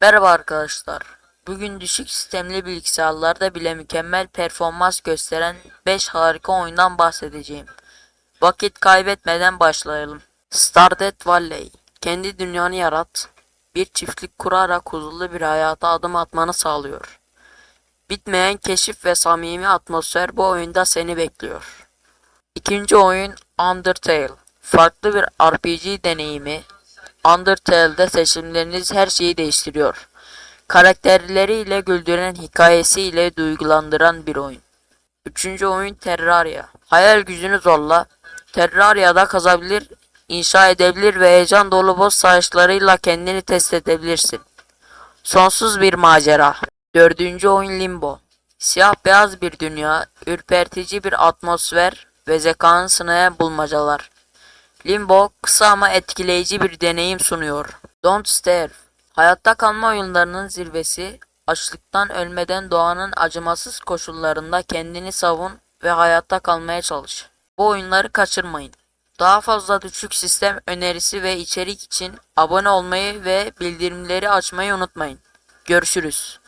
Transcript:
Merhaba arkadaşlar. Bugün düşük sistemli bilgisayarlarda bile mükemmel performans gösteren 5 harika oyundan bahsedeceğim. Vakit kaybetmeden başlayalım. Stardew Valley. Kendi dünyanı yarat. Bir çiftlik kurarak huzurlu bir hayata adım atmanı sağlıyor. Bitmeyen keşif ve samimi atmosfer bu oyunda seni bekliyor. İkinci oyun Undertale. Farklı bir RPG deneyimi. Undertale'de seçimleriniz her şeyi değiştiriyor. Karakterleriyle güldüren hikayesiyle duygulandıran bir oyun. Üçüncü oyun Terraria. Hayal gücünü zorla. Terraria'da kazabilir, inşa edebilir ve heyecan dolu boss savaşlarıyla kendini test edebilirsin. Sonsuz bir macera. Dördüncü oyun Limbo. Siyah beyaz bir dünya, ürpertici bir atmosfer ve zekanı sınayan bulmacalar. Limbo kısa ama etkileyici bir deneyim sunuyor. Don't Starve. Hayatta kalma oyunlarının zirvesi, açlıktan ölmeden doğanın acımasız koşullarında kendini savun ve hayatta kalmaya çalış. Bu oyunları kaçırmayın. Daha fazla düşük sistem önerisi ve içerik için abone olmayı ve bildirimleri açmayı unutmayın. Görüşürüz.